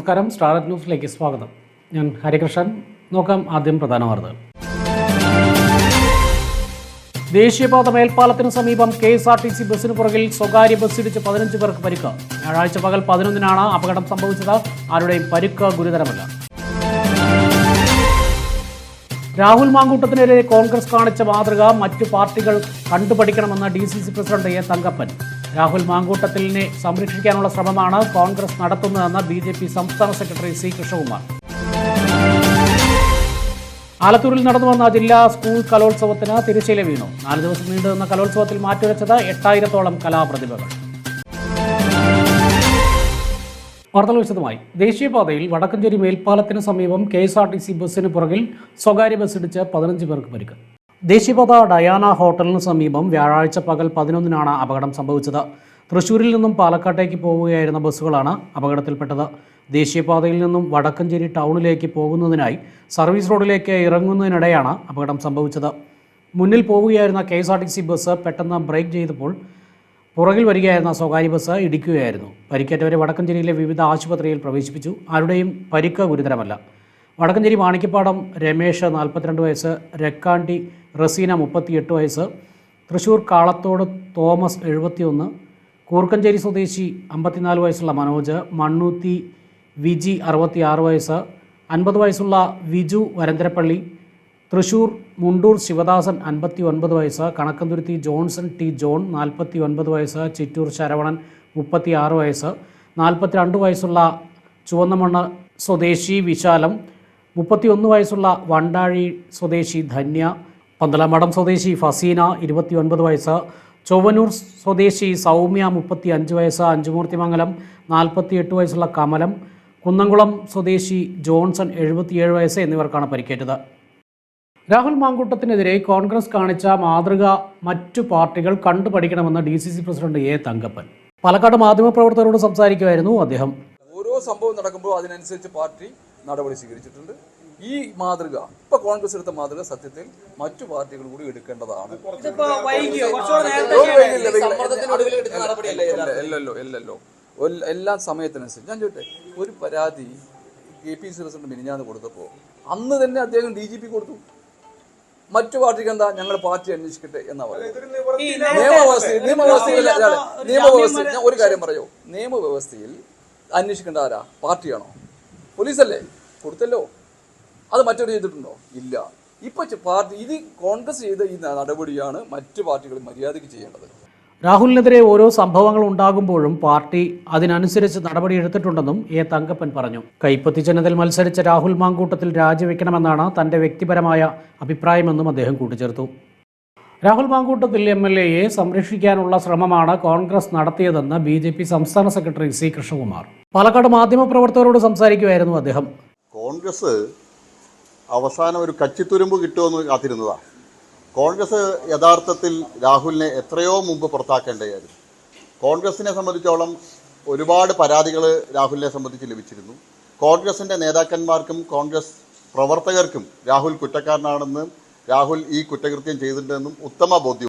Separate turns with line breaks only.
നമസ്കാരം. സ്റ്റാർട്ട് ന്യൂസിലേക്ക് സ്വാഗതം. ഞാൻ ഹരികൃഷ്ണൻ. നോക്കാം ആദ്യം പ്രധാന വാർത്തകൾ. ദേശീയപാത മേൽപ്പാലത്തിന് സമീപം K S R T C ബസ്സിന് പുറകിൽ സ്വകാര്യ ബസ് ഇടിച്ച് പതിനഞ്ച് പേർക്ക് പരിക്ക്. ഞായറാഴ്ച പകൽ പതിനൊന്നിനാണ് അപകടം സംഭവിച്ചത്. ആരുടെയും പരിക്ക് ഗുരുതരമല്ല. രാഹുൽ മാങ്കൂട്ടത്തിനെതിരെ കോൺഗ്രസ് കാണിച്ച മാതൃക മറ്റു പാർട്ടികൾ കണ്ടുപഠിക്കണമെന്ന് D C C president A Thankappan. Rahul മാങ്കൂട്ടത്തിലിനെ സംരക്ഷിക്കാനുള്ള ശ്രമമാണ് കോൺഗ്രസ് നടത്തുന്നതെന്ന് ബി ജെ പി സംസ്ഥാന സെക്രട്ടറി സി കൃഷ്ണകുമാർ. ആലത്തൂരിൽ നടന്നു വന്ന ജില്ലാ സ്കൂൾ കലോത്സവത്തിന് തിരശ്ശീല വീണു. നാല് ദിവസം നീണ്ടുനിന്ന കലോത്സവത്തിൽ മാറ്റുരച്ചത് എട്ടായിരത്തോളം കലാപ്രതിഭകൾ. വാർത്തകൾ വിശദമായി. ദേശീയപാതയിൽ വടക്കഞ്ചേരി മേൽപ്പാലത്തിന് സമീപം K S R T C ബസ്സിന് പുറകിൽ സ്വകാര്യ ബസ് ഇടിച്ച് പതിനഞ്ച് പേർക്ക് പരിക്ക്. ദേശീയപാത ഡയാന ഹോട്ടലിന് സമീപം വ്യാഴാഴ്ച പകൽ പതിനൊന്നിനാണ് അപകടം സംഭവിച്ചത്. തൃശൂരിൽ നിന്നും പാലക്കാട്ടേക്ക് പോവുകയായിരുന്ന ബസ്സുകളാണ് അപകടത്തിൽപ്പെട്ടത്. ദേശീയപാതയിൽ നിന്നും വടക്കഞ്ചേരി ടൗണിലേക്ക് പോകുന്നതിനായി സർവീസ് റോഡിലേക്ക് ഇറങ്ങുന്നതിനിടെയാണ് അപകടം സംഭവിച്ചത്. മുന്നിൽ പോവുകയായിരുന്ന K S R T C bus പെട്ടെന്ന് ബ്രേക്ക് ചെയ്തപ്പോൾ പുറകിൽ വരികയായിരുന്ന സ്വകാര്യ ബസ് ഇടിക്കുകയായിരുന്നു. പരിക്കേറ്റവരെ വടക്കഞ്ചേരിയിലെ വിവിധ ആശുപത്രിയിൽ പ്രവേശിപ്പിച്ചു. ആരുടെയും പരിക്ക് ഗുരുതരമല്ല. വടക്കഞ്ചേരി മാണിക്കപ്പാടം രമേശ് നാൽപ്പത്തിരണ്ട് വയസ്സ് രക്കാണ്ടി റസീന മുപ്പത്തിയെട്ട് വയസ്സ് തൃശ്ശൂർ കാളത്തോട് തോമസ് എഴുപത്തിയൊന്ന് കൂർക്കഞ്ചേരി സ്വദേശി അമ്പത്തിനാല് വയസ്സുള്ള മനോജ് മണ്ണൂത്തി വിജി അറുപത്തിയാറ് വയസ്സ് അൻപത് വയസ്സുള്ള വിജു വരന്തരപ്പള്ളി തൃശ്ശൂർ മുണ്ടൂർ ശിവദാസൻ അൻപത്തി ഒൻപത് വയസ്സ് കണക്കന്തുരുത്തി ജോൺസൺ ടി ജോൺ നാൽപ്പത്തി ഒൻപത് വയസ്സ് ചിറ്റൂർ ശരവണൻ മുപ്പത്തി ആറ് വയസ്സ് നാൽപ്പത്തിരണ്ട് വയസ്സുള്ള ചുവന്നമണ്ണ സ്വദേശി വിശാലം മുപ്പത്തിയൊന്ന് വയസ്സുള്ള വണ്ടാഴി സ്വദേശി ധന്യ പന്തലമടം സ്വദേശി ഫസീന ഇരുപത്തി ഒൻപത് വയസ്സ് ചൊവ്വനൂർ സ്വദേശി സൗമ്യ മുപ്പത്തി അഞ്ച് വയസ്സ് അഞ്ചുമൂർത്തിമംഗലം നാൽപ്പത്തി എട്ട് വയസ്സുള്ള കമലം കുന്നംകുളം സ്വദേശി ജോൺസൺ എഴുപത്തിയേഴ് വയസ്സ് എന്നിവർക്കാണ് പരിക്കേറ്റത്. രാഹുൽ മാങ്കൂട്ടത്തിനെതിരെ കോൺഗ്രസ് കാണിച്ച മാതൃക മറ്റു പാർട്ടികൾ കണ്ടുപഠിക്കണമെന്ന് D C C president A Thankappan. Palakkad മാധ്യമപ്രവർത്തകരോട് സംസാരിക്കുമായിരുന്നു അദ്ദേഹം.
ഓരോ സംഭവം നടക്കുമ്പോൾ അതിനനുസരിച്ച് പാർട്ടി നടപടി സ്വീകരിച്ചിട്ടുണ്ട്. ഈ മാതൃക ഇപ്പൊ കോൺഗ്രസ് എടുത്ത മാതൃക സത്യത്തിൽ മറ്റു പാർട്ടികൾ കൂടി എടുക്കേണ്ടതാണ്. അല്ലല്ലോ അല്ലല്ലോ എല്ലാ സമയത്തിനനുസരിച്ച് ഞാൻ ചോദിട്ടെ ഒരു പരാതി കെ പി സി പ്രസിഡന്റ് മിനിഞ്ഞാന്ന് കൊടുത്തപ്പോൾ അന്ന് തന്നെ അദ്ദേഹം ഡി ജി പി കൊടുത്തു. മറ്റു പാർട്ടിക്ക് എന്താ ഞങ്ങൾ പാർട്ടി അന്വേഷിക്കട്ടെ എന്നാ പറയുന്നത്? നിയമവ്യവസ്ഥയിൽ ഞാൻ ഒരു കാര്യം പറയോ. നിയമവ്യവസ്ഥയിൽ അന്വേഷിക്കേണ്ട ആരാ? പാർട്ടിയാണോ? പോലീസല്ലേ? കൊടുത്തല്ലോ. അത് മറ്റൊരു ചെയ്തിട്ടുണ്ടോ? ഇല്ല. ഇപ്പൊ പാർട്ടി ഇത് കോൺഗ്രസ് ചെയ്ത ഈ നടപടിയാണ് മറ്റു പാർട്ടികൾ മര്യാദയ്ക്ക് ചെയ്യേണ്ടത്.
രാഹുലിനെതിരെ ഓരോ സംഭവങ്ങൾ ഉണ്ടാകുമ്പോഴും പാർട്ടി അതിനനുസരിച്ച് നടപടി എടുത്തിട്ടുണ്ടെന്നും എ തങ്കപ്പൻ പറഞ്ഞു. കൈപ്പത്തി ചിഹ്നത്തിൽ മത്സരിച്ച രാഹുൽ മാങ്കൂട്ടത്തിൽ രാജിവെക്കണമെന്നാണ് തന്റെ വ്യക്തിപരമായ അഭിപ്രായമെന്നും അദ്ദേഹം കൂട്ടിച്ചേർത്തു. രാഹുൽ മാങ്കൂട്ടത്തിൽ എം എൽ എയെ സംരക്ഷിക്കാനുള്ള ശ്രമമാണ് കോൺഗ്രസ് നടത്തിയതെന്ന് ബി ജെ പി സംസ്ഥാന സെക്രട്ടറി സി കൃഷ്ണകുമാർ. പാലക്കാട് മാധ്യമപ്രവർത്തകരോട് സംസാരിക്കുമായിരുന്നു അദ്ദേഹം.
കോൺഗ്രസ് അവസാനം ഒരു കച്ചിത്തുരുമ്പ് കിട്ടുമെന്ന് കാത്തിരുന്നതാണ് കോൺഗ്രസ് യഥാർത്ഥത്തിൽ രാഹുലിനെ എത്രയോ മുമ്പ് പുറത്താക്കേണ്ടതായിരുന്നു. കോൺഗ്രസിനെ സംബന്ധിച്ചോളം ഒരുപാട് പരാതികൾ രാഹുലിനെ സംബന്ധിച്ച് ലഭിച്ചിരുന്നു. കോൺഗ്രസിന്റെ നേതാക്കന്മാർക്കും കോൺഗ്രസ് പ്രവർത്തകർക്കും രാഹുൽ കുറ്റക്കാരനാണെന്നും രാഹുൽ ഈ കുറ്റകൃത്യം ചെയ്തിട്ടുണ്ടെന്നും ഉത്തമ ബോധ്യം